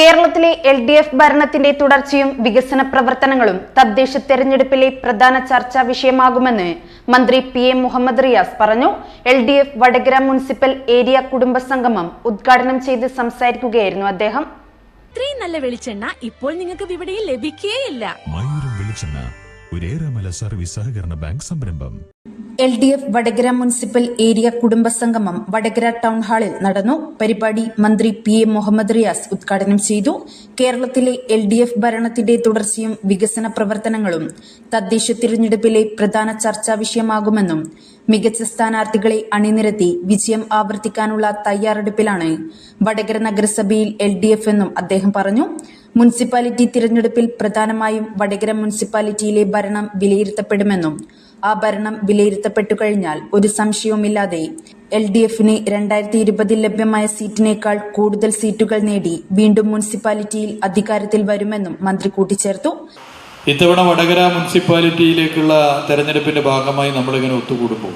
കേരളത്തിലെ L D F ഭരണത്തിന്റെ തുടർച്ചയും വികസന പ്രവർത്തനങ്ങളും തദ്ദേശ തെരഞ്ഞെടുപ്പിലെ പ്രധാന ചർച്ചാ വിഷയമാകുമെന്ന് മന്ത്രി പി എം മുഹമ്മദ് റിയാസ് പറഞ്ഞു. L D F Vadakara municipal area കുടുംബ സംഗമം ഉദ്ഘാടനം ചെയ്ത് സംസാരിക്കുകയായിരുന്നു അദ്ദേഹം. ഇത്രയും നല്ല വെളിച്ചെണ്ണ ഇപ്പോൾ നിങ്ങൾക്ക് ഇവിടെ ലഭിക്കുകയില്ല വെളിച്ചെണ്ണ സർവീസ് സഹകരണ ബാങ്ക് സംരംഭം. L D F Vadakara municipal area കുടുംബ സംഗമം വടകര ടൗൺ ഹാളിൽ നടന്നു. പരിപാടി മന്ത്രി പി എ മുഹമ്മദ് റിയാസ് ഉദ്ഘാടനം ചെയ്തു. കേരളത്തിലെ എൽ ഡി എഫ് ഭരണത്തിന്റെ തുടർച്ചയും വികസന പ്രവർത്തനങ്ങളും തദ്ദേശ തിരഞ്ഞെടുപ്പിലെ പ്രധാന ചർച്ചാ വിഷയമാകുമെന്നും മികച്ച സ്ഥാനാർത്ഥികളെ അണിനിരത്തി വിജയം ആവർത്തിക്കാനുള്ള തയ്യാറെടുപ്പിലാണ് വടകര നഗരസഭയിൽ എൽ എന്നും അദ്ദേഹം പറഞ്ഞു. മുനിസിപ്പാലിറ്റി തിരഞ്ഞെടുപ്പിൽ പ്രധാനമായും വടകര മുനിസിപ്പാലിറ്റിയിലെ ഭരണം വിലയിരുത്തപ്പെടുമെന്നും ആ ഭരണം വിലയിരുത്തപ്പെട്ടു കഴിഞ്ഞാൽ ഒരു സംശയവുമില്ലാതെ എൽ ഡി എഫിന് രണ്ടായിരത്തി ഇരുപതിൽ ലഭ്യമായ സീറ്റിനേക്കാൾ കൂടുതൽ സീറ്റുകൾ നേടി വീണ്ടും മുനിസിപ്പാലിറ്റിയിൽ അധികാരത്തിൽ വരുമെന്നും മന്ത്രി കൂട്ടിച്ചേർത്തു. ഇത്തവണ വടകര മുനിസിപ്പാലിറ്റിയിലേക്കുള്ള തെരഞ്ഞെടുപ്പിന്റെ ഭാഗമായി നമ്മളിങ്ങനെ ഒത്തുകൂടുമ്പോൾ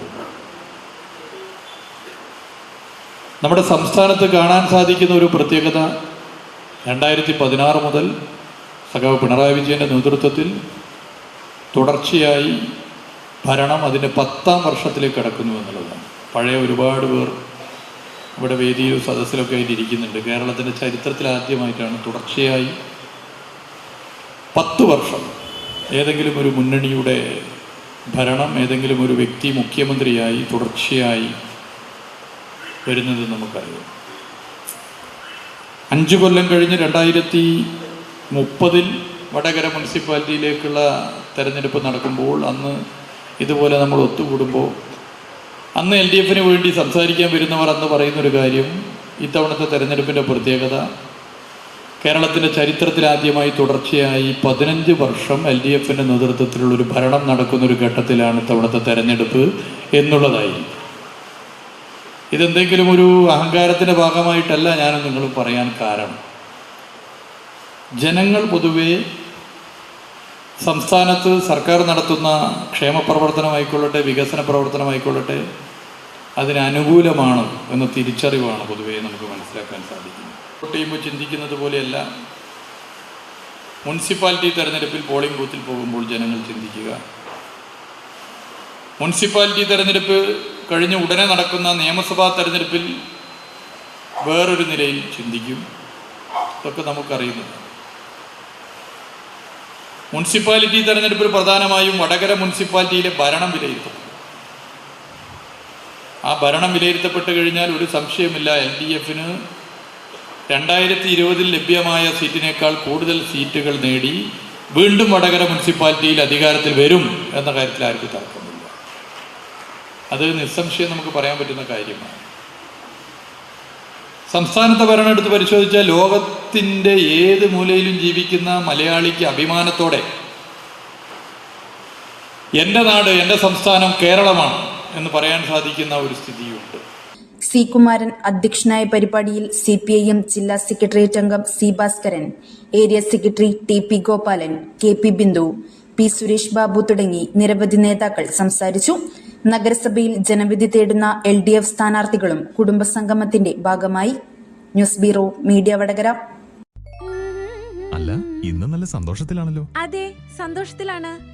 നമ്മുടെ സംസ്ഥാനത്ത് കാണാൻ സാധിക്കുന്ന ഒരു പ്രത്യേകത രണ്ടായിരത്തി പതിനാറ് മുതൽ സഖാവ് പിണറായി വിജയന്റെ നേതൃത്വത്തിൽ തുടർച്ചയായി ഭരണം അതിന്റെ പത്താം വർഷത്തിലേക്ക് കടക്കുന്നു എന്നുള്ളതാണ്. പഴയ ഒരുപാട് പേർ ഇവിടെ വേദിയിലും സദസ്സിലൊക്കെ ആയിട്ട് ഇരിക്കുന്നുണ്ട്. കേരളത്തിന്റെ ചരിത്രത്തിൽ ആദ്യമായിട്ടാണ് തുടർച്ചയായി പത്ത് വർഷം ഏതെങ്കിലും ഒരു മുന്നണിയുടെ ഭരണം ഏതെങ്കിലും ഒരു വ്യക്തി മുഖ്യമന്ത്രിയായി തുടർച്ചയായി വരുന്നത് നമുക്കറിയാം. അഞ്ച് കൊല്ലം കഴിഞ്ഞ് രണ്ടായിരത്തി മുപ്പതിൽ വടകര മുനിസിപ്പാലിറ്റിയിലേക്കുള്ള തെരഞ്ഞെടുപ്പ് നടക്കുമ്പോൾ അന്ന് ഇതുപോലെ നമ്മൾ ഒത്തുകൂടുമ്പോൾ അന്ന് എൽ ഡി എഫിന് വേണ്ടി സംസാരിക്കാൻ വരുന്നവർ അന്ന് പറയുന്നൊരു കാര്യം ഇത്തവണത്തെ തെരഞ്ഞെടുപ്പിന്റെ പ്രത്യേകത കേരളത്തിന്റെ ചരിത്രത്തിലാദ്യമായി തുടർച്ചയായി പതിനഞ്ച് വർഷം എൽ ഡി എഫിന്റെ നേതൃത്വത്തിലുള്ളൊരു ഭരണം നടക്കുന്നൊരു ഘട്ടത്തിലാണ് ഇത്തവണത്തെ തെരഞ്ഞെടുപ്പ് എന്നുള്ളതായി ഇതെന്തെങ്കിലും ഒരു അഹങ്കാരത്തിന്റെ ഭാഗമായിട്ടല്ല ഞാൻ നിങ്ങൾ പറയാൻ കാരണം. ജനങ്ങൾ പൊതുവേ സംസ്ഥാനത്ത് സർക്കാർ നടത്തുന്ന ക്ഷേമ പ്രവർത്തനമായിക്കൊള്ളട്ടെ വികസന പ്രവർത്തനമായിക്കൊള്ളട്ടെ അതിനനുകൂലമാണ് എന്ന തിരിച്ചറിവാണ് പൊതുവേ നമുക്ക് മനസ്സിലാക്കാൻ സാധിക്കുന്നത്. വോട്ട് ചിന്തിക്കുന്നത് പോലെയല്ല. മുനിസിപ്പാലിറ്റി തെരഞ്ഞെടുപ്പിൽ പോളിംഗ് ബൂത്തിൽ പോകുമ്പോൾ ജനങ്ങൾ ചിന്തിക്കുക. മുനിസിപ്പാലിറ്റി തെരഞ്ഞെടുപ്പ് കഴിഞ്ഞ് ഉടനെ നടക്കുന്ന നിയമസഭാ തെരഞ്ഞെടുപ്പിൽ വേറൊരു നിലയിൽ ചിന്തിക്കും. ഇതൊക്കെ നമുക്കറിയുന്നത്. മുനിസിപ്പാലിറ്റി തെരഞ്ഞെടുപ്പിൽ പ്രധാനമായും വടകര മുനിസിപ്പാലിറ്റിയിലെ ഭരണം വിലയിരുത്തും ആ ഭരണം വിലയിരുത്തപ്പെട്ടു കഴിഞ്ഞാൽ ഒരു സംശയമില്ല. എൽ ഡി എഫിന് രണ്ടായിരത്തി ഇരുപതിൽ ലഭ്യമായ സീറ്റിനേക്കാൾ കൂടുതൽ സീറ്റുകൾ നേടി വീണ്ടും വടകര മുനിസിപ്പാലിറ്റിയിൽ അധികാരത്തിൽ വരും എന്ന കാര്യത്തിൽ ആർക്കും തർക്കമില്ല അത് നിസ്സംശയം നമുക്ക് പറയാൻ പറ്റുന്ന കാര്യമാണ്. സംസ്ഥാനത്തെ ഭരണം എടുത്ത് പരിശോധിച്ചാൽ ലോകത്തിന്റെ ഏത് മൂലയിലും ജീവിക്കുന്ന മലയാളിക്ക് അഭിമാനത്തോടെ എന്റെ നാട് എന്റെ സംസ്ഥാനം കേരളമാണ് എന്ന് പറയാൻ സാധിക്കുന്ന ഒരു സ്ഥിതിയുണ്ട്. സി കുമാരൻ അധ്യക്ഷനായ പരിപാടിയിൽ സി പി ഐ എം ജില്ലാ സെക്രട്ടേറിയറ്റ് അംഗം C Bhaskaran area secretary T P Gopalan K P Bindu P Suresh Babu തുടങ്ങി നിരവധി നേതാക്കൾ സംസാരിച്ചു. നഗരസഭയിൽ ജനവിധി തേടുന്ന എൽ ഡി എഫ് സ്ഥാനാർത്ഥികളും കുടുംബസംഗമത്തിന്റെ ഭാഗമായി. News bureau media Vadakara. അല്ല ഇന്ന് നല്ല സന്തോഷത്തിലാണല്ലോ. അതെ സന്തോഷത്തിലാണ്.